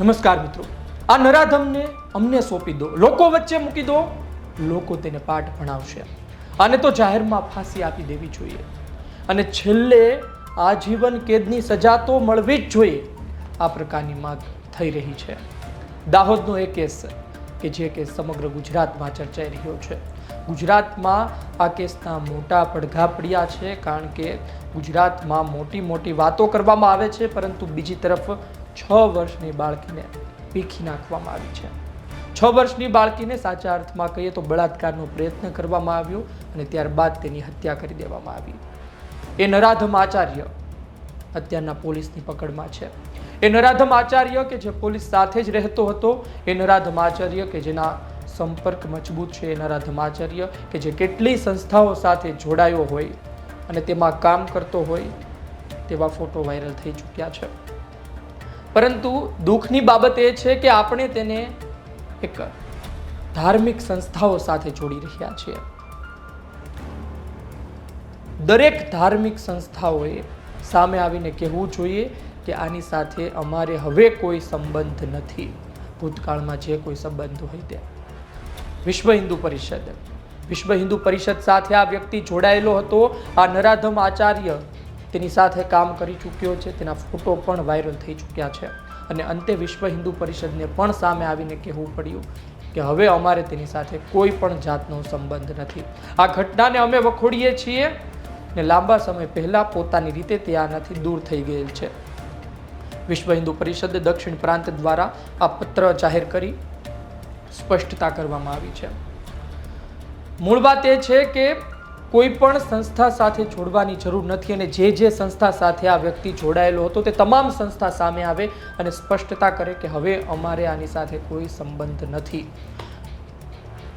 નમસ્કાર મિત્રો. આ નરાધમને અમને સોંપી દો. લોકો વચ્ચે મૂકી દો. લોકો તેને પાઠ ભણાવશે. આને તો જાહેરમાં ફાંસી આપી દેવી જોઈએ. અને છેલ્લે આજીવન કેદની સજા તો મળવી જ જોઈએ. આ પ્રકારની માંગ થઈ રહી છે. દાહોદનો એ કેસ કે જે કેસ સમગ્ર ગુજરાતમાં ચર્ચાઈ રહ્યો છે. ગુજરાતમાં આ કેસના મોટા પડઘા પડ્યા છે કારણ કે ગુજરાતમાં મોટી મોટી વાતો કરવામાં આવે છે, પરંતુ બીજી તરફ છ વર્ષની બાળકીને પીખી નાખવામાં આવી છે. છ વર્ષની બાળકીને સાચા અર્થમાં કહીએ તો બળાત્કારનો પ્રયત્ન કરવામાં આવ્યો અને ત્યારબાદ તેની હત્યા કરી દેવામાં આવી. એ નરાધમ આચાર્ય અત્યારના પોલીસની પકડમાં છે. એ નરાધમ આચાર્ય કે જે પોલીસ સાથે જ રહેતો હતો, એ નરાધમ આચાર્ય કે જેના સંપર્ક મજબૂત છે, એ નરાધમ આચાર્ય કે જે કેટલી સંસ્થાઓ સાથે જોડાયો હોય અને તેમાં કામ કરતો હોય, તેવા ફોટો વાયરલ થઈ ચૂક્યા છે. પરંતુ દુઃખની બાબત એ છે કે આપણે તેને એક ધાર્મિક સંસ્થાઓ સાથે જોડી રહ્યા છીએ. દરેક ધાર્મિક સંસ્થાઓએ સામે આવીને કહેવું જોઈએ કે આની સાથે અમારે હવે કોઈ સંબંધ નથી. ભૂતકાળમાં જે કોઈ સંબંધ હોય તે. વિશ્વ હિન્દુ પરિષદ. વિશ્વ હિન્દુ પરિષદ સાથે આ વ્યક્તિ જોડાયેલો હતો. આ નરાધમ આચાર્ય તેની સાથે કામ કરી ચૂક્યો છે. તેના ફોટો પણ વાયરલ થઈ ચૂક્યા છે અને અંતે વિશ્વ હિન્દુ પરિષદને પણ સામે આવીને કહેવું પડ્યું કે હવે અમારે તેની સાથે કોઈ પણ જાતનો સંબંધ નથી. આ ઘટનાને અમે વખોડીએ છીએ ને લાંબા સમય પહેલાં પોતાની રીતે તે આનાથી દૂર થઈ ગયેલ છે. વિશ્વ હિન્દુ પરિષદ દક્ષિણ પ્રાંત દ્વારા આ પત્ર જાહેર કરી સ્પષ્ટતા કરવામાં આવી છે. મૂળ વાત એ છે કે કોઈ પણ સંસ્થા સાથે જોડવાની જરૂર નથી અને જે જે સંસ્થા સાથે આ વ્યક્તિ જોડાયેલો હતો તે તમામ સંસ્થા સામે આવે અને સ્પષ્ટતા કરે કે હવે અમારે આની સાથે કોઈ સંબંધ નથી.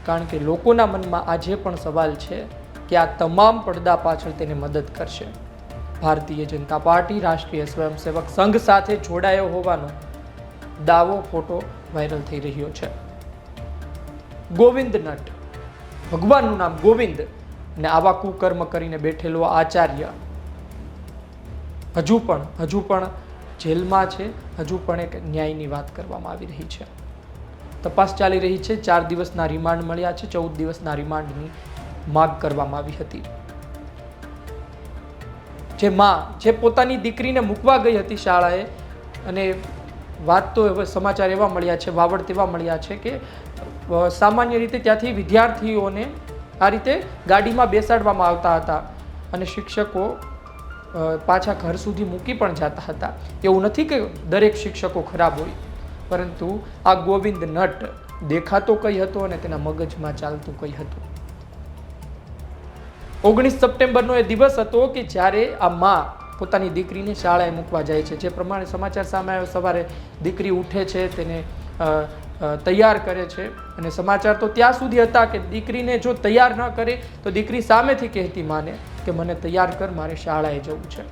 કારણ કે લોકોના મનમાં આજે પણ સવાલ છે કે આ તમામ પડદા પાછળ તેને મદદ કરશે. ભારતીય જનતા પાર્ટી, રાષ્ટ્રીય સ્વયંસેવક સંઘ સાથે જોડાયો હોવાનો દાવો ફોટો વાયરલ થઈ રહ્યો છે. ગોવિંદ નટ. ભગવાનનું નામ ગોવિંદ. અને આવા કુકર્મ કરીને બેઠેલો આચાર્ય. હજુ પણ હજુ પણ જેલમાં છે, હજુ પણ એક ન્યાયની વાત કરવામાં આવી રહી છે. તપાસ ચાલી રહી છે, ચાર દિવસના રિમાન્ડ મળ્યા છે, ચૌદ દિવસના રિમાન્ડની માગ કરવામાં આવી હતી. જે માં, જે પોતાની દીકરીને મૂકવા ગઈ હતી શાળાએ, અને વાત તો હવે સમાચાર એવા મળ્યા છે, વાવડ તેવા મળ્યા છે કે સામાન્ય રીતે ત્યાંથી વિદ્યાર્થીઓને આ રીતે ગાડીમાં બેસાડવામાં આવતા હતા અને શિક્ષકો પાછા ઘર સુધી મૂકી પણ જતા હતા. એવું નથી કે દરેક શિક્ષકો ખરાબ હોય, પરંતુ આ ગોવિંદ નટ દેખાતો કઈ હતો અને તેના મગજમાં ચાલતું કઈ હતું? ઓગણીસ સપ્ટેમ્બરનો એ દિવસ હતો કે જ્યારે આ માં પોતાની દીકરીને શાળાએ મૂકવા જાય છે. જે પ્રમાણે સમાચાર સામે આવ્યો, સવારે દીકરી ઉઠે છે, તેને તૈયાર કરે છે. અને સમાચાર તો ત્યાં સુધી હતા કે દીકરીને જો તૈયાર ન કરે, તો દીકરી સામેથી કહેતી માને કે મને તૈયાર કર, મારે શાળાએ જવું છે.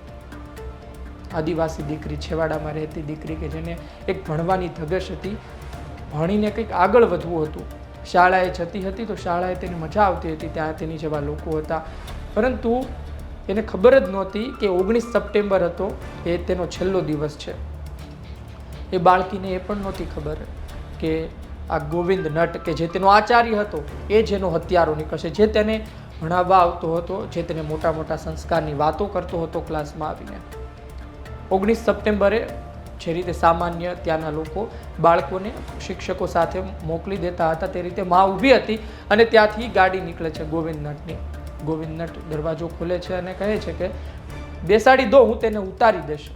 આદિવાસી દીકરી છેવાડામાં રહેતી દીકરી કે જેને એક ભણવાની ધગશ હતી, ભણીને કંઈક આગળ વધવું હતું. શાળાએ જતી હતી તો શાળાએ તેને મજા આવતી હતી. ત્યાં તેની જેવા લોકો હતા. પરંતુ એને ખબર જ નહોતી કે ઓગણીસ સપ્ટેમ્બર હતો. એ તેનો છેલ્લો દિવસ છે. એ બાળકીને એ પણ નહોતી ખબર. કે આ ગોવિંદ નટ કે જે તેનો આચાર્ય હતો, એ જેનો હત્યારો નીકળશે. જે તેને ભણાવવા આવતો હતો, જે તેને મોટા મોટા સંસ્કારની વાતો કરતો હતો ક્લાસમાં આવીને. ઓગણીસ સપ્ટેમ્બરે જે રીતે સામાન્ય ત્યાંના લોકો બાળકોને શિક્ષકો સાથે મોકલી દેતા હતા, તે રીતે માં ઊભી હતી અને ત્યાંથી ગાડી નીકળે છે ગોવિંદ નટની. ગોવિંદ નટ દરવાજો ખોલે છે અને કહે છે કે, બેસાડી દો, હું તેને ઉતારી દઈશ.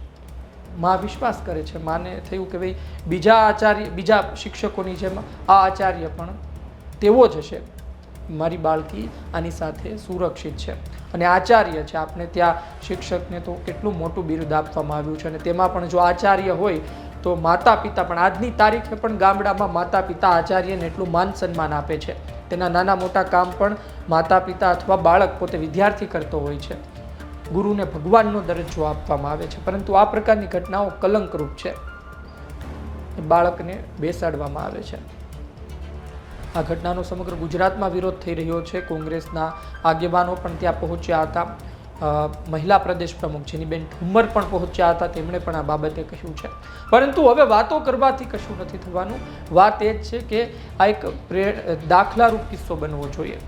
માં વિશ્વાસ કરે છે. માને થયું કે ભાઈ બીજા આચાર્ય, બીજા શિક્ષકોની જેમ આ આચાર્ય પણ તેવો જ હશે. મારી બાળકી આની સાથે સુરક્ષિત છે અને આચાર્ય છે. આપણે ત્યાં શિક્ષકને તો કેટલું મોટું બિરુદ આપવામાં આવ્યું છે અને તેમાં પણ જો આચાર્ય હોય તો માતા પિતા પણ આજની તારીખે પણ ગામડામાં માતા પિતા આચાર્યને એટલું માન સન્માન આપે છે. તેના નાના મોટા કામ પણ માતા પિતા અથવા બાળક પોતે વિદ્યાર્થી કરતો હોય છે. ગુરુને ભગવાનનો દરજ્જો આપવામાં આવે છે. પરંતુ આ પ્રકારની ઘટનાઓ કલંકરૂપ છે. બાળકને બેસાડવામાં આવે છે. આ ઘટનાનો સમગ્ર ગુજરાતમાં વિરોધ થઈ રહ્યો છે. કોંગ્રેસના આગેવાનો પણ ત્યાં પહોંચ્યા હતા. મહિલા પ્રદેશ પ્રમુખ જેની બેન ઠુમ્મર પણ પહોંચ્યા હતા. તેમણે પણ આ બાબતે કહ્યું છે. પરંતુ હવે વાતો કરવાથી કશું નથી થવાનું. વાત એ જ છે કે આ એક દાખલારૂપ કિસ્સો બનવો જોઈએ.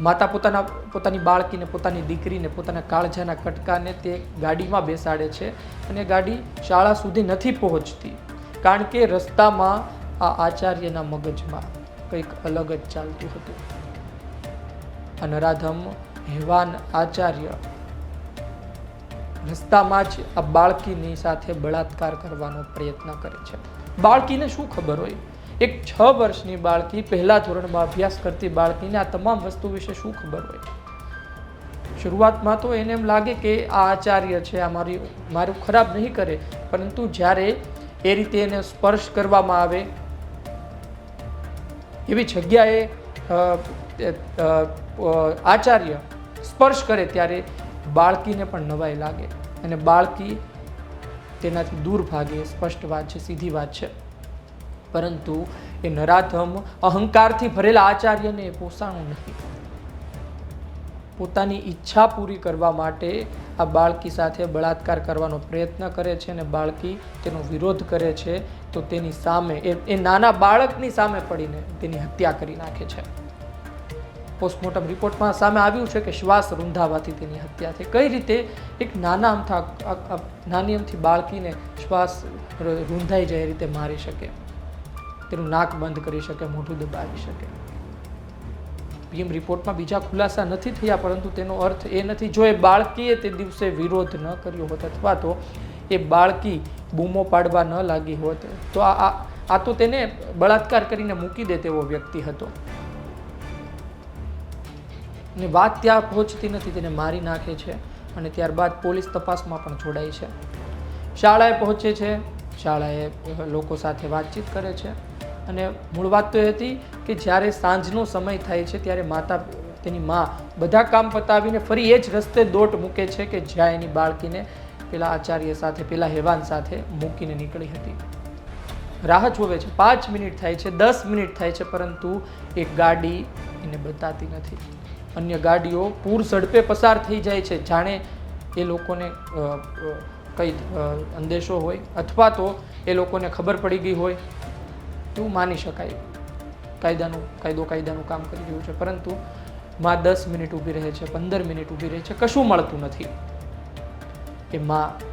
માતા પોતાના પોતાની બાળકીને, પોતાની દીકરીને, પોતાના કાળજાના કટકાને તે ગાડીમાં બેસાડે છે અને ગાડી શાળા સુધી નથી પહોંચતી. કારણ કે રસ્તામાં આ આચાર્યના મગજમાં કંઈક અલગ જ ચાલતું હતું. અનરાધમ હેવાન આચાર્ય રસ્તામાં જ આ બાળકીની સાથે બળાત્કાર કરવાનો પ્રયત્ન કરે છે. બાળકીને શું ખબર હોય? એક છ વર્ષની બાળકી પહેલા ધોરણમાં અભ્યાસ કરતી બાળકીને આ તમામ વસ્તુ વિશે શું ખબર હોય? શરૂઆતમાં તો એને એમ લાગે કે આ આચાર્ય છે, આ મારી, મારું ખરાબ નહીં કરે, પરંતુ જ્યારે એ રીતે એને સ્પર્શ કરવામાં આવે, એવી જગ્યાએ આચાર્ય સ્પર્શ કરે ત્યારે બાળકીને પણ નવાઈ લાગે. અને બાળકી તેનાથી દૂર ભાગે, સ્પષ્ટ વાત છે, સીધી વાત છે. પરંતુ એ નરાધમ અહંકારથી ભરેલા આચાર્યને પોસાણું નથી પોતાની ઈચ્છા પૂરી કરવા માટે આ બાળકી સાથે બળાત્કાર કરવાનો પ્રયત્ન કરે છે અને બાળકી તેનો વિરોધ કરે છે, તો તેની સામે એ નાના બાળકની સામે પડીને તેની હત્યા કરી નાખે છે. પોસ્ટમોર્ટમ રિપોર્ટમાં સામે આવ્યું છે કે શ્વાસ રૂંધાવાથી તેની હત્યા થઈ. કઈ રીતે? એક નાના અમથા નાની અમથી બાળકીને શ્વાસ રૂંધાઈ જાય રીતે મારી શકે. તેનું નાક બંધ કરી શકે, મોઢું દબાવી શકે. પીએમ રિપોર્ટમાં બીજા ખુલાસા નથી થયા, પરંતુ તેનો અર્થ એ નથી. જો એ બાળકીએ તે દિવસે વિરોધ ન કર્યો હોત અથવા તો એ બાળકી બૂમો પાડવા ન લાગી હોત, તો આ, આ- તો તેને બળાત્કાર કરીને મૂકી દે તેવો વ્યક્તિ હતો. અને વાત ત્યાં પહોંચતી નથી, તેને મારી નાખે છે અને ત્યારબાદ પોલીસ તપાસમાં પણ જોડાય છે. શાળાએ પહોંચે છે શાળાએ લોકો સાથે વાતચીત કરે છે. અને મૂળ વાત તો એ હતી કે જ્યારે સાંજનો સમય થાય છે ત્યારે માતા, તેની મા બધા કામ પતાવીને ફરી એ જ રસ્તે દોટ મૂકે છે કે જ્યાં એની બાળકીને પેલા આચાર્ય સાથે, પેલા હેવાન સાથે મૂકીને નીકળી હતી. રાહ જોવે છે. પાંચ મિનિટ થાય છે, દસ મિનિટ થાય છે, પરંતુ એ ગાડી એને બતાતી નથી. અન્ય ગાડીઓ પૂર ઝડપે પસાર થઈ જાય છે. જાણે એ લોકોને કઈ અંદેશો હોય અથવા તો એ લોકોને ખબર પડી ગઈ હોય, એવું માની શકાય. કાયદાનું, કાયદો કાયદાનું કામ કરી રહ્યું છે. પરંતુ માં દસ મિનિટ ઊભી રહે છે, પંદર મિનિટ ઊભી રહે છે, કશું મળતું નથી. એ માં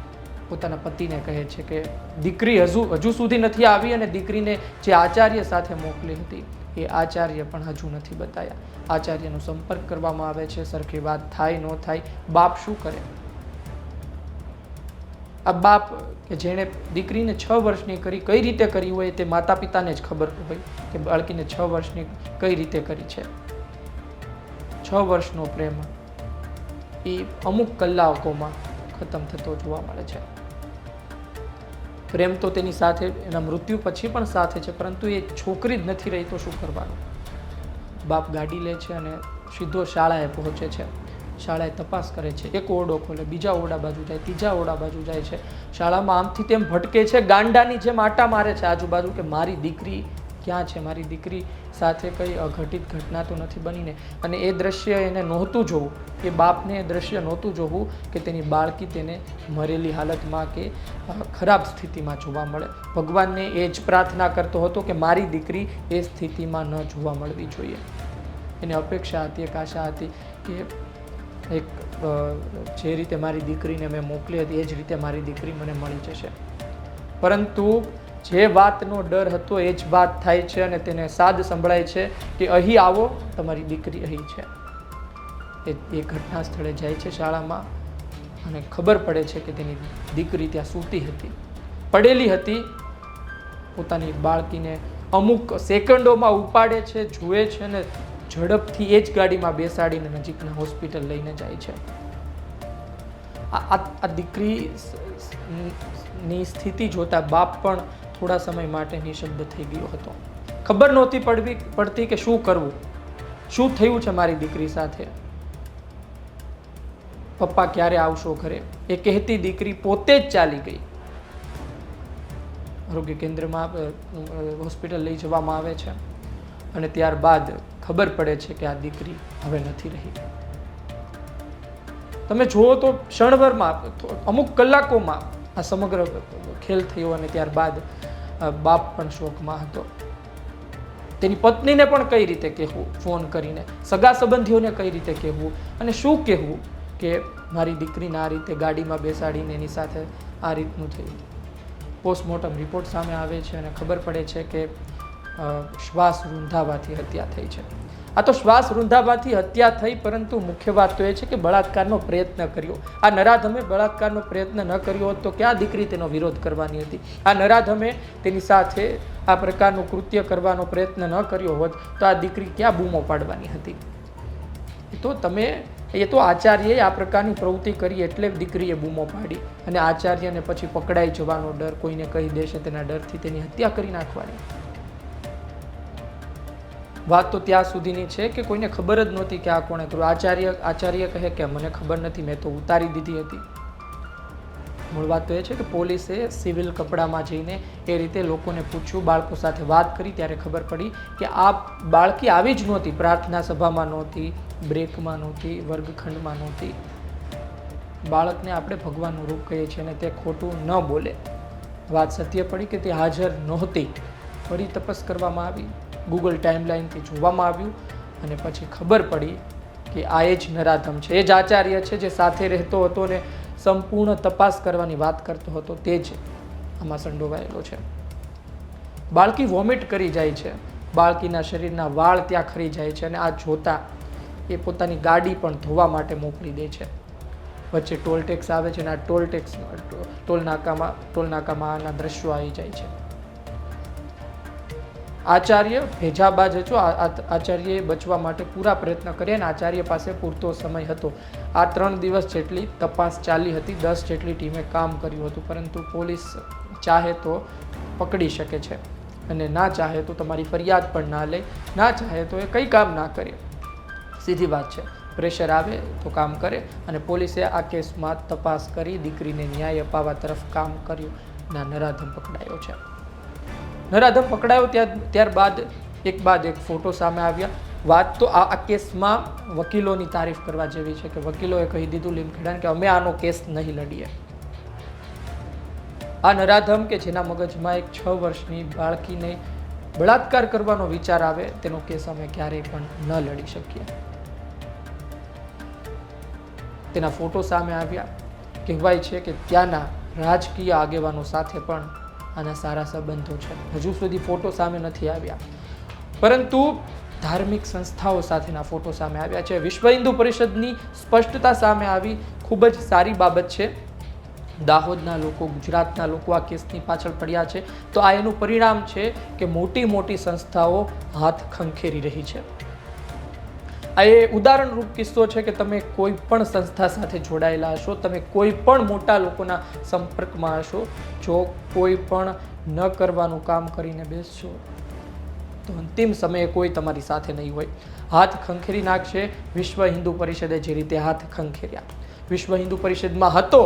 પોતાના પતિને કહે છે કે દીકરી હજુ હજુ સુધી નથી આવી અને દીકરીને જે આચાર્ય સાથે મોકલી હતી, એ આચાર્ય પણ હજુ નથી બતાયા. આચાર્યનો સંપર્ક કરવામાં આવે છે, સરખી વાત થાય, ન થાય, બાપ શું કરે? આ બાપ કે જેણે દીકરીને છ વર્ષની કરી, કઈ રીતે કરી હોય તે માતા પિતાને જ ખબર હોય કે બાળકીને છ વર્ષની કઈ રીતે કરી છે. છ વર્ષનો પ્રેમ એ અમુક કલાકોમાં ખતમ થતો જોવા મળે છે. પ્રેમ તો તેની સાથે, એના મૃત્યુ પછી પણ સાથે છે, પરંતુ એ છોકરી જ નથી રહી તો શું કરવાનું? બાપ ગાડી લે છે અને સીધો શાળાએ પહોંચે છે. શાળાએ તપાસ કરે છે. એક ઓરડો ખોલે, બીજા ઓરડા બાજુ જાય, ત્રીજા ઓરડા બાજુ જાય છે. શાળામાં આમથી તેમ ભટકે છે, ગાંડાની જેમ આટા મારે છે આજુબાજુ કે મારી દીકરી ક્યાં છે? મારી દીકરી સાથે કંઈ અઘટિત ઘટના તો નથી બનીને. અને એ દ્રશ્ય એને નહોતું જોવું. એ બાપને એ દ્રશ્ય નહોતું જોવું કે તેની બાળકી તેને મરેલી હાલતમાં કે ખરાબ સ્થિતિમાં જોવા મળે. ભગવાનને એ જ પ્રાર્થના કરતો હતો કે મારી દીકરી એ સ્થિતિમાં ન જોવા મળવી જોઈએ. એને અપેક્ષા હતી, એક આશા હતી કે એક જે રીતે મારી દીકરીને મેં મોકલી હતી, એ જ રીતે મારી દીકરી મને મળી જશે. પરંતુ જે વાતનો ડર હતો, એ જ વાત થાય છે અને તેને સાદ સંભળાય છે કે અહીં આવો, તમારી દીકરી અહીં છે. એ એ ઘટના સ્થળે જાય છે શાળામાં અને ખબર પડે છે કે તેની દીકરી ત્યાં સૂતી હતી. પડેલી હતી, પોતાની બાળકીને અમુક સેકન્ડોમાં ઉપાડે છે, જુએ છે અને ઝડપથી એ જ ગાડીમાં બેસાડીને નજીકના હોસ્પિટલ લઈને જાય છે. આ દીકરી ની સ્થિતિ જોતા બાપ પણ થોડા સમય માટે નિશબ્દ થઈ ગયો હતો. ખબર નહોતી પડવી, પડતી કે શું કરવું? શું થયું છે મારી દીકરી સાથે? પપ્પા ક્યારે આવશો ઘરે? એ કહેતી દીકરી પોતે જ ચાલી ગઈ. આરોગ્ય કેન્દ્રમાં હોસ્પિટલ લઈ જવામાં આવે છે. અને ત્યારબાદ ખબર પડે છે કે આ દીકરી હવે નથી રહી. તમે જુઓ તો ક્ષણભરમાં અમુક કલાકોમાં આ સમગ્ર ખેલ થયો અને ત્યારબાદ બાપ પણ શોકમાં હતો. તેની પત્નીને પણ કઈ રીતે કહેવું? ફોન કરીને. સગા સંબંધીઓને કઈ રીતે કહેવું? અને શું કહેવું કે મારી દીકરીને આ રીતે ગાડીમાં બેસાડીને એની સાથે આ રીતનું થયું? પોસ્ટમોર્ટમ રિપોર્ટ સામે આવે છે અને ખબર પડે છે કે શ્વાસ રૂંધાવાથી હત્યા થઈ છે. આ તો શ્વાસ રૂંધાવાથી હત્યા થઈ, પરંતુ મુખ્ય વાત તો એ છે કે બળાત્કારનો પ્રયત્ન કર્યો. આ નરાધમે બળાત્કારનો પ્રયત્ન ન કર્યો હોત તો ક્યાં દીકરી તેનો વિરોધ કરવાની હતી? આ નરાધમે તેની સાથે આ પ્રકારનું કૃત્ય કરવાનો પ્રયત્ન ન કર્યો હોત તો આ દીકરી ક્યાં બૂમો પાડવાની હતી? તો તમે, એ તો આચાર્યએ આ પ્રકારની પ્રવૃત્તિ કરી એટલે દીકરીએ બૂમો પાડી અને આચાર્યને પછી પકડાઈ જવાનો ડર કોઈને કહી દેશે તેના ડરથી તેની હત્યા કરી નાખવાની. વાત તો ત્યાં સુધીની છે કે કોઈને ખબર જ નહોતી કે આ કોણે કર્યું. આચાર્ય આચાર્ય કહે કે મને ખબર નથી, મેં તો ઉતારી દીધી હતી. મૂળ વાત તો એ છે કે પોલીસે સિવિલ કપડામાં જઈને એ રીતે લોકોને પૂછ્યું, બાળકો સાથે વાત કરી, ત્યારે ખબર પડી કે આ બાળકી આવી જ નહોતી, પ્રાર્થના સભામાં નહોતી, બ્રેકમાં નહોતી, વર્ગખંડમાં નહોતી. બાળકને આપણે ભગવાનનું રૂપ કહીએ છીએ અને તે ખોટું ન બોલે. વાત સત્ય પડી કે તે હાજર નહોતી. ફરી તપસ કરવામાં આવી. ગૂગલ ટાઈમલાઈનથી જોવામાં આવ્યું અને પછી ખબર પડી કે આ એ જ નરાધમ છે. એ જ આચાર્ય છે જે સાથે રહેતો હતો ને સંપૂર્ણ તપાસ કરવાની વાત કરતો હતો તે જ આમાં સંડોવાયેલો છે. બાળકી વોમિટ કરી જાય છે. બાળકીના શરીરના વાળ ત્યાં ખરી જાય છે અને આ જોતા એ પોતાની ગાડી પણ ધોવા માટે મોકલી દે છે. વચ્ચે ટોલ ટેક્સ આવે છે અને આ ટોલ ટેક્સ ટોલ નાકામાં ટોલ નાકામાં આના દ્રશ્યો આવી જાય છે. આચાર્ય ભેજાબાજ હતો આચાર્યએ બચવા માટે પૂરા પ્રયત્ન કર્યા અને આચાર્ય પાસે પૂરતો સમય હતો. આ ત્રણ દિવસ જેટલી તપાસ ચાલી હતી, દસ જેટલી ટીમે કામ કર્યું હતું, પરંતુ પોલીસ ચાહે તો પકડી શકે છે અને ના ચાહે તો તમારી ફરિયાદ પણ ના લે, ના ચાહે તો એ કંઈ કામ ના કરે. સીધી વાત છે. પ્રેશર આવે તો કામ કરે અને પોલીસે આ કેસમાં તપાસ કરી દીકરીને ન્યાય અપાવવા તરફ કામ કર્યું. ના, નરાધમ પકડાયો છે. નરાધમ પકડાયો ત્યાર ત્યારબાદ એક બાદ એક ફોટો સામે આવ્યા. વાત તો આ કેસમાં વકીલોની તારીફ કરવા જેવી છે કે વકીલોએ કહી દીધું લીમખેડાને કે અમે આનો કેસ નહીં લડીએ. આ નરાધમ કે જેના મગજમાં એક છ વર્ષની બાળકીને બળાત્કાર કરવાનો વિચાર આવે, તેનો કેસ અમે ક્યારેય પણ ન લડી શકીએ. તેના ફોટો સામે આવ્યા. કહેવાય છે કે ત્યાંના રાજકીય આગેવાનો સાથે પણ આના સારા સંબંધો છે. હજુ સુધી ફોટો સામે નથી આવ્યા. પરંતુ ધાર્મિક સંસ્થાઓ સાથેના ફોટો સામે આવ્યા છે. વિશ્વ હિન્દુ પરિષદની સ્પષ્ટતા સામે આવી ખૂબ જ સારી બાબત છે. દાહોદના લોકો, ગુજરાતના લોકો આ કેસની પાછળ પડ્યા છે. તો આ એનું પરિણામ છે કે મોટી મોટી સંસ્થાઓ હાથ ખંખેરી રહી છે. આ એ ઉદાહરણરૂપ કિસ્સો છે કે તમે કોઈ પણ સંસ્થા સાથે જોડાયેલા હશો, તમે કોઈ પણ મોટા લોકોના સંપર્કમાં હશો, જો કોઈ પણ ન કરવાનું કામ કરીને બેસશો, તો અંતિમ સમયે કોઈ તમારી સાથે નહીં હોય. હાથ ખંખેરી નાખશે વિશ્વ હિન્દુ પરિષદે જે રીતે હાથ ખંખેર્યા. વિશ્વ હિન્દુ પરિષદમાં હતો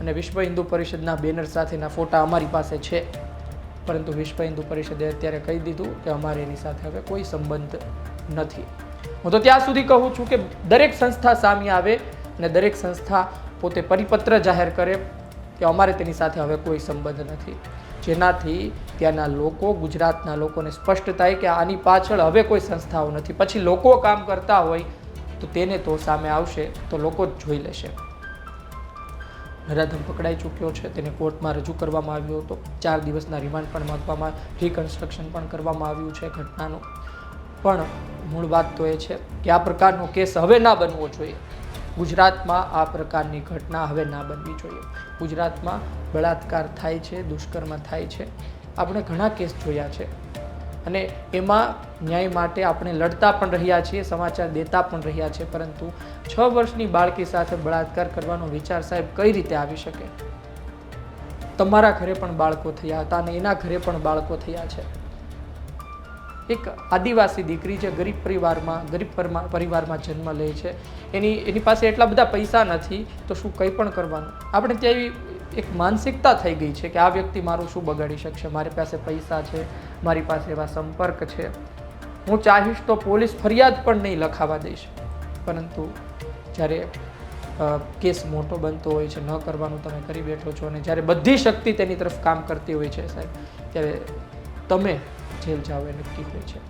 અને વિશ્વ હિન્દુ પરિષદના બેનર સાથેના ફોટા અમારી પાસે છે. પરંતુ વિશ્વ હિન્દુ પરિષદે અત્યારે કહી દીધું કે અમારે એની સાથે હવે કોઈ સંબંધ નથી. હું તો ત્યાં સુધી કહું છું કે દરેક સંસ્થા સામે આવે અને દરેક સંસ્થા પોતે પરિપત્ર જાહેર કરે કે અમારે તેની સાથે હવે કોઈ સંબંધ નથી. જેનાથી ત્યાંના લોકો, ગુજરાતના લોકોને સ્પષ્ટ થાય કે આની પાછળ હવે કોઈ સંસ્થાઓ નથી. પછી લોકો કામ કરતા હોય તો તેને તો સામે આવશે તો લોકો જ જોઈ લેશે. નરાધમ પકડાઈ ચૂક્યો છે. તેને કોર્ટમાં રજૂ કરવામાં આવ્યો હતો. ચાર દિવસના રિમાન્ડ પણ માગવામાં રિકન્સ્ટ્રક્શન પણ કરવામાં આવ્યું છે ઘટનાનું. પણ મૂળ વાત તો એ છે કે આ પ્રકારનો કેસ હવે ના બનવો જોઈએ. ગુજરાતમાં આ પ્રકારની ઘટના હવે ના બનવી જોઈએ. ગુજરાતમાં બળાત્કાર થાય છે, દુષ્કર્મ થાય છે. આપણે ઘણા કેસ જોયા છે. અને એમાં ન્યાય માટે આપણે લડતા પણ રહ્યા છીએ, સમાચાર દેતા પણ રહ્યા છે, પરંતુ છ વર્ષની બાળકી સાથે બળાત્કાર કરવાનો વિચાર સાહેબ કઈ રીતે આવી શકે? તમારા ઘરે પણ બાળકો થયા હતા અને એના ઘરે પણ બાળકો થયા છે. એક આદિવાસી દીકરી જે ગરીબ પરિવારમાં ગરીબ પરિવારમાં જન્મ લે છે. એની એની પાસે એટલા બધા પૈસા નથી, તો શું કંઈ પણ કરવાનું? આપણે ત્યાં એવી એક માનસિકતા થઈ ગઈ છે કે આ વ્યક્તિ મારું શું બગાડી શકશે? મારી પાસે પૈસા છે, મારી પાસે એવા સંપર્ક છે. હું ચાહીશ તો પોલીસ ફરિયાદ પણ નહીં લખાવા દઈશ. પરંતુ જ્યારે કેસ મોટો બનતો હોય છે, ન કરવાનું તમે કરી બેઠો છો અને જ્યારે બધી શક્તિ તેની તરફ કામ કરતી હોય છે સાહેબ, ત્યારે તમે જેલ જાવે નક્કી હોય છે.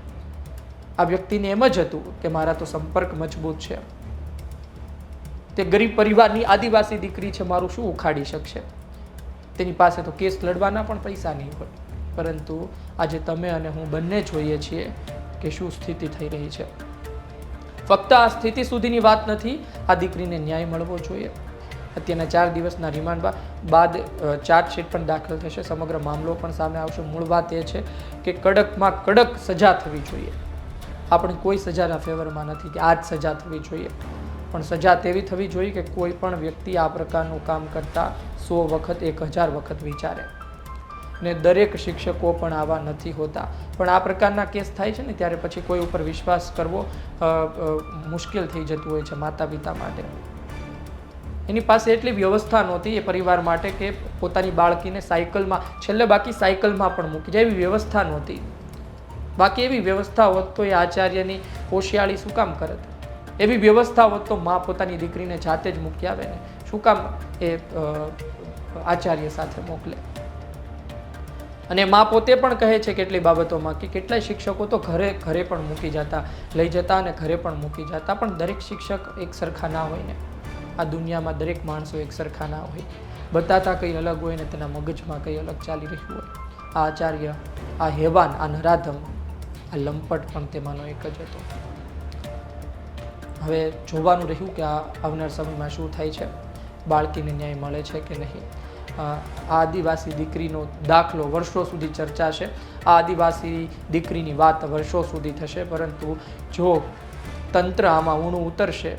આ વ્યક્તિને એમ જ હતું કે મારા તો સંપર્ક મજબૂત છે. તે ગરીબ પરિવારની આદિવાસી દીકરી છે, મારું શું ઉખાડી શકશે? તેની પાસે તો કેસ લડવાના પણ પૈસા નહીં હોય. પરંતુ આજે તમે અને હું બંને જોઈએ છીએ કે શું સ્થિતિ થઈ રહી છે. ફક્ત આ સ્થિતિ સુધીની વાત નથી, આ દીકરીને ન્યાય મળવો જોઈએ. અત્યારના ચાર દિવસના રિમાન્ડ બાદ ચાર્જશીટ પણ દાખલ થશે. સમગ્ર મામલો પણ સામે આવશે. મૂળ વાત એ છે કે કડકમાં કડક સજા થવી જોઈએ. આપણે કોઈ સજાના ફેવરમાં નથી કે આ જ સજા થવી જોઈએ. પણ સજા તેવી થવી જોઈએ કે કોઈ પણ વ્યક્તિ આ પ્રકારનું કામ કરતા સો વખત, એક હજાર વખત વિચારે. ને દરેક શિક્ષકો પણ આવા નથી હોતા. પણ આ પ્રકારના કેસ થાય છે ને, ત્યારે પછી કોઈ ઉપર વિશ્વાસ કરવો મુશ્કેલ થઈ જતું હોય છે માતા પિતા માટે. એની પાસે એટલી વ્યવસ્થા નહોતી એ પરિવાર માટે કે પોતાની બાળકીને સાયકલમાં, છેલ્લે બાકી સાયકલમાં પણ મૂકી જાય એવી વ્યવસ્થા નહોતી. બાકી એવી વ્યવસ્થા હોત તો એ આચાર્યની હોશિયાળી શું કામ કરત? એવી વ્યવસ્થા હોત તો મા પોતાની દીકરીને જાતે જ મૂકી આવે ને. શું કામ એ આચાર્ય સાથે મોકલે? અને મા પોતે પણ કહે છે કેટલી બાબતોમાં કે કેટલાય શિક્ષકો તો ઘરે ઘરે પણ મૂકી જતા, લઈ જતા અને ઘરે પણ મૂકી જતા, પણ દરેક શિક્ષક એક સરખા ના હોય ને. આ દુનિયામાં દરેક માણસો એક સરખા ના હોય. બતાતા કંઈ અલગ હોય ને તેના મગજમાં કંઈ અલગ ચાલી રહ્યું હોય. આ આચાર્ય, આ હેવાન, આ નરાધમ, આ લંપટ પણ તેમાંનો એક જ હતો. હવે જોવાનું રહ્યું કે આ આવનાર સમયમાં શું થાય છે. બાળકીને ન્યાય મળે છે કે નહીં? આ આદિવાસી દીકરીનો દાખલો વર્ષો સુધી ચર્ચાશે આ આદિવાસી દીકરીની વાત વર્ષો સુધી થશે, પરંતુ જો તંત્ર આમાં ઊણું ઉતરશે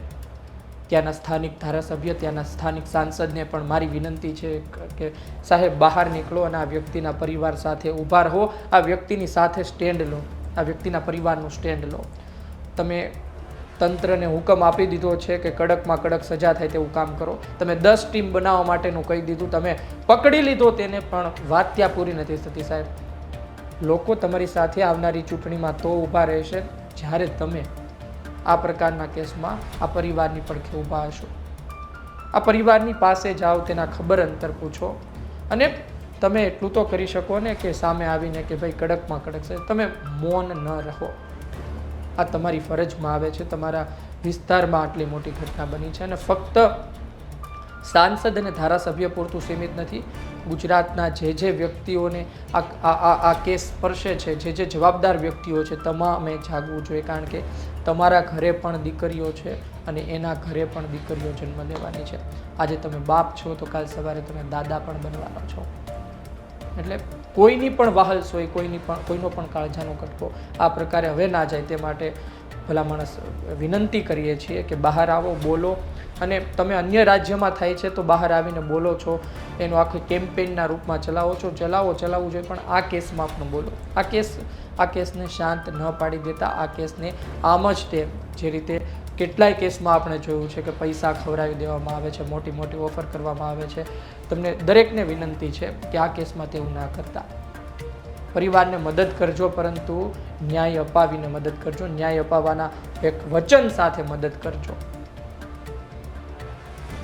ત્યાંના સ્થાનિક ધારાસભ્ય, ત્યાંના સ્થાનિક સાંસદને પણ મારી વિનંતી છે કે સાહેબ બહાર નીકળો અને આ વ્યક્તિના પરિવાર સાથે ઊભા રહો. આ વ્યક્તિની સાથે સ્ટેન્ડ લો. આ વ્યક્તિના પરિવારનું સ્ટેન્ડ લો. તમે તંત્રને હુકમ આપી દીધો છે કે કડકમાં કડક સજા થાય તેવું કામ કરો. તમે દસ ટીમ બનાવવા માટેનું કહી દીધું. તમે પકડી લીધો તેને, પણ વાત ત્યાં પૂરી નથી થતી સાહેબ. લોકો તમારી સાથે આવનારી ચૂંટણીમાં તો ઊભા રહેશે. જ્યારે તમે આ પ્રકારના કેસમાં આ પરિવારની પડખે ઊભા હશો. આ પરિવારની પાસે જાઓ, તેના ખબર અંતર પૂછો અને તમે એટલું તો કરી શકો ને કે સામે આવીને કે ભાઈ કડકમાં કડક છે, તમે મૌન ન રહો. આ તમારી ફરજમાં આવે છે, તમારા વિસ્તારમાં આટલી મોટી ઘટના બની છે અને ફક્ત સાંસદ અને ધારાસભ્ય પૂરતું સીમિત નથી, ગુજરાતના જે જે વ્યક્તિઓને આ આ, આ- કેસ સ્પર્શે છે, જે જે જવાબદાર વ્યક્તિઓ છે, તમામે જાગવું જોઈએ, કારણ કે તમારા ઘરે પણ દીકરીઓ છે અને એના ઘરે પણ દીકરીઓ જન્મ લેવાની છે. આજે તમે બાપ છો તો કાલ સવારે તમે દાદા પણ બનવાના છો. એટલે કોઈની પણ વાહલ્સ હોય કોઈની પણ, કોઈનો પણ કાળજાનો કટકો આ પ્રકારે હવે ના જાય તે માટે ભલા માણસ વિનંતી કરીએ છીએ કે બહાર આવો, બોલો અને તમે અન્ય રાજ્યમાં થાય છે તો બહાર આવીને બોલો છો, એનું આખું કેમ્પેઇનના રૂપમાં ચલાવો છો, ચલાવો, ચલાવવું જોઈએ, પણ આ કેસમાં આપણે બોલો. આ કેસ, આ કેસને શાંત ન પાડી દેતા, આ કેસને આમ જ તે જે રીતે કેટલાય કેસમાં આપણે જોયું છે કે પૈસા ખવડાવી દેવામાં આવે છે, મોટી મોટી ઓફર કરવામાં આવે છે. તમને દરેકને વિનંતી છે કે આ કેસમાં તેવું ના કરતા. પરિવારને મદદ કરજો, પરંતુ ન્યાય અપાવીને મદદ કરજો. ન્યાય અપાવવાના એક વચન સાથે મદદ કરજો.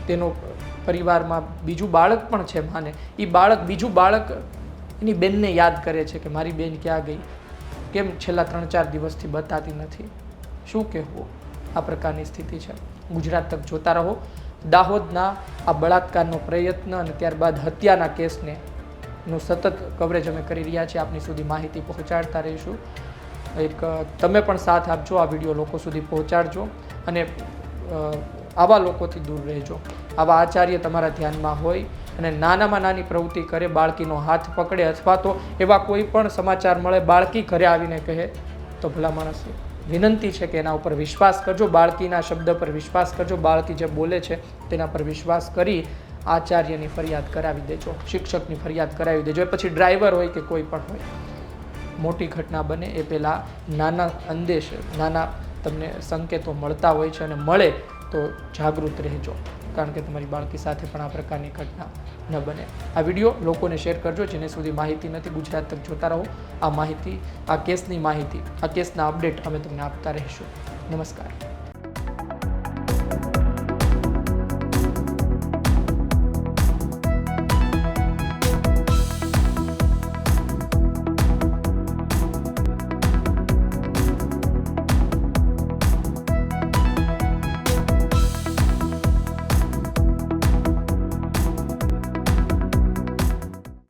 તેનો પરિવારમાં બીજું બાળક પણ છે માને. એ બાળક, બીજું બાળક એની બેનને યાદ કરે છે કે મારી બેન ક્યાં ગઈ? કેમ છેલ્લા ત્રણ ચાર દિવસથી બતાતી નથી? શું કહેવું? આ પ્રકારની સ્થિતિ છે. ગુજરાત તક જોતા રહો. દાહોદના આ બળાત્કારનો પ્રયત્ન અને ત્યારબાદ હત્યાના કેસને નું સતત કવરેજ અમે કરી રહ્યા છીએ. આપની સુધી માહિતી પહોંચાડતા રહીશું. એક, તમે પણ સાથ આપજો. આ વીડિયો લોકો સુધી પહોંચાડજો. અને આવા લોકોથી દૂર રહેજો. આવા આચાર્ય તમારા ધ્યાનમાં હોય અને નાનામાં નાની પ્રવૃત્તિ કરે, બાળકીનો હાથ પકડે અથવા તો એવા કોઈ પણ સમાચાર મળે, બાળકી ઘરે આવીને કહે, તો ભલા માણસ વિનંતી છે કે એના ઉપર વિશ્વાસ કરજો, બાળકીના શબ્દ પર વિશ્વાસ કરજો. બાળકી જે બોલે છે તેના પર વિશ્વાસ કરી આચાર્યની ફરિયાદ કરાવી દેજો, શિક્ષકની ફરિયાદ કરાવી દેજો. એ પછી ડ્રાઈવર હોય કે કોઈ પણ હોય, મોટી ઘટના બને એ પહેલાં નાના અંદેશ, નાના તમને સંકેતો મળતા હોય છે અને મળે તો જાગૃત રહેજો. કારણ કે તમારી બાળકી સાથે પણ આ પ્રકારની ઘટના ન બને. આ વીડિયો લોકોને શેર કરજો, જેને સુધી માહિતી નથી. ગુજરાત તક જોતા રહો. આ માહિતી, આ કેસની માહિતી, આ કેસના અપડેટ અમે તમને આપતા રહીશું. નમસ્કાર.